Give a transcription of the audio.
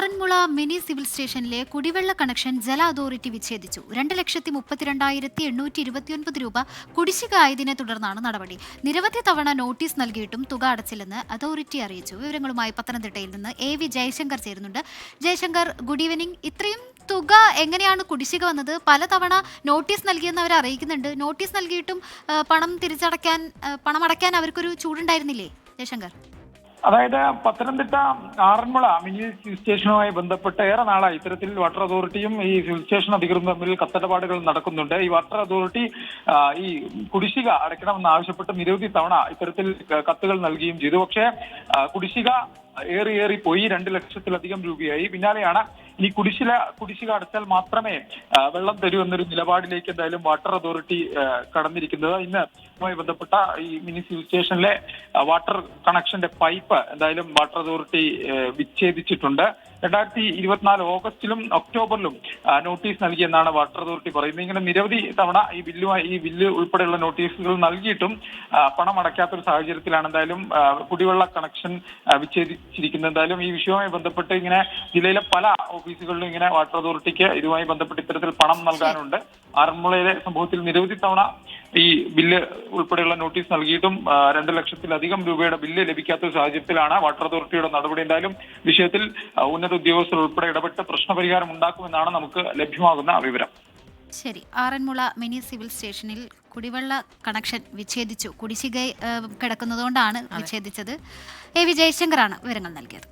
Aranmula mini civil സ്റ്റേഷനിലെ കുടിവെള്ള connection ജല അതോറിറ്റി വിച്ഛേദിച്ചു. രണ്ട് ലക്ഷത്തി മുപ്പത്തിരണ്ടായിരത്തി എണ്ണൂറ്റി ഇരുപത്തിയൊൻപത് രൂപ കുടിശ്ശിക ആയതിനെ തുടർന്നാണ് നടപടി. നിരവധി തവണ നോട്ടീസ് നൽകിയിട്ടും തുക അടച്ചില്ലെന്ന് അതോറിറ്റി അറിയിച്ചു. വിവരങ്ങളുമായി പത്തനംതിട്ടയിൽ നിന്ന് എ വി ജയശങ്കർ ചേരുന്നുണ്ട്. Jayashankar good evening. ഇത്രയും തുക എങ്ങനെയാണ് കുടിശ്ശിക വന്നത്? പലതവണ നോട്ടീസ് നൽകിയെന്ന് അവർ അറിയിക്കുന്നുണ്ട്. നോട്ടീസ് നൽകിയിട്ടും പണം തിരിച്ചടയ്ക്കാൻ പണം അടയ്ക്കാൻ അവർക്കൊരു ചൂടുണ്ടായിരുന്നില്ലേ? ജയശങ്കർ. അതായത് പത്തനംതിട്ട ആറന്മുള മിനി സിവിൽ സ്റ്റേഷനുമായി ബന്ധപ്പെട്ട് ഏറെ നാളായി. ഇത്തരത്തിൽ വാട്ടർ അതോറിറ്റിയും ഈ സിവിൽ സ്റ്റേഷൻ അധികൃതരും തമ്മിൽ കത്തടപാടുകൾ നടക്കുന്നുണ്ട്. ഈ വാട്ടർ അതോറിറ്റി ഈ കുടിശ്ശിക അടയ്ക്കണമെന്ന് ആവശ്യപ്പെട്ട് നിരവധി തവണ ഇത്തരത്തിൽ കത്തുകൾ നൽകുകയും ചെയ്തു. പക്ഷേ കുടിശ്ശിക ഏറി ഏറി പോയി. രണ്ട് ലക്ഷത്തിലധികം രൂപയായി. പിന്നാലെയാണ് ഇനി കുടിശ്ശില കുടിശ്ശിക അടച്ചാൽ മാത്രമേ വെള്ളം തരൂ എന്നൊരു നിലപാടിലേക്ക് എന്തായാലും വാട്ടർ അതോറിറ്റി കടന്നിരിക്കുന്നത്. ഇന്ന് ഇതുമായി ബന്ധപ്പെട്ട ഈ മിനി സിവിൽ സ്റ്റേഷനിലെ വാട്ടർ കണക്ഷന്റെ പൈപ്പ് എന്തായാലും വാട്ടർ അതോറിറ്റി വിച്ഛേദിച്ചിട്ടുണ്ട്. രണ്ടായിരത്തി ഇരുപത്തിനാല് ഓഗസ്റ്റിലും ഒക്ടോബറിലും നോട്ടീസ് നൽകിയെന്നാണ് വാട്ടർ അതോറിറ്റി പറയുന്നത്. ഇങ്ങനെ നിരവധി തവണ ഈ ബില്ലുമായി ഈ ബില്ല് ഉൾപ്പെടെയുള്ള നോട്ടീസുകൾ നൽകിയിട്ടും പണം അടയ്ക്കാത്തൊരു സാഹചര്യത്തിലാണ് എന്തായാലും കുടിവെള്ള കണക്ഷൻ വിച്ഛേദിച്ചിരിക്കുന്നത്. എന്തായാലും ഈ വിഷയവുമായി ബന്ധപ്പെട്ട് ഇങ്ങനെ ജില്ലയിലെ പല ഓഫീസുകളിലും ഇങ്ങനെ വാട്ടർ അതോറിറ്റിക്ക് ഇതുമായി ബന്ധപ്പെട്ട് ഇത്തരത്തിൽ പണം നൽകാനുണ്ട്. ആറന്മുളയിലെ സംഭവത്തിൽ നിരവധി തവണ ഈ ബില്ല് ഉൾപ്പെടെയുള്ള നോട്ടീസ് നൽകിയിട്ടും രണ്ട് ലക്ഷത്തിലധികം രൂപയുടെ ബില്ല് ലഭിക്കാത്ത സാഹചര്യത്തിലാണ് വാട്ടർ അതോറിറ്റിയുടെ നടപടി എന്തായാലും വിഷയത്തിൽ ഉന്നത ഉദ്യോഗസ്ഥർ ഉൾപ്പെടെ ഇടപെട്ട് പ്രശ്നപരിഹാരം ഉണ്ടാക്കുമെന്നാണ് നമുക്ക് ലഭ്യമാകുന്ന വിവരം. ശരി. ആറന്മുള മിനി സിവിൽ സ്റ്റേഷനിൽ കുടിവെള്ള കണക്ഷൻ വിച്ഛേദിച്ചു. കുടിശ്ശിക കിടക്കുന്നതുകൊണ്ടാണ് വിച്ഛേദിച്ചത്. എ വി ജയശങ്കറാണ് വിവരങ്ങൾ നൽകിയത്.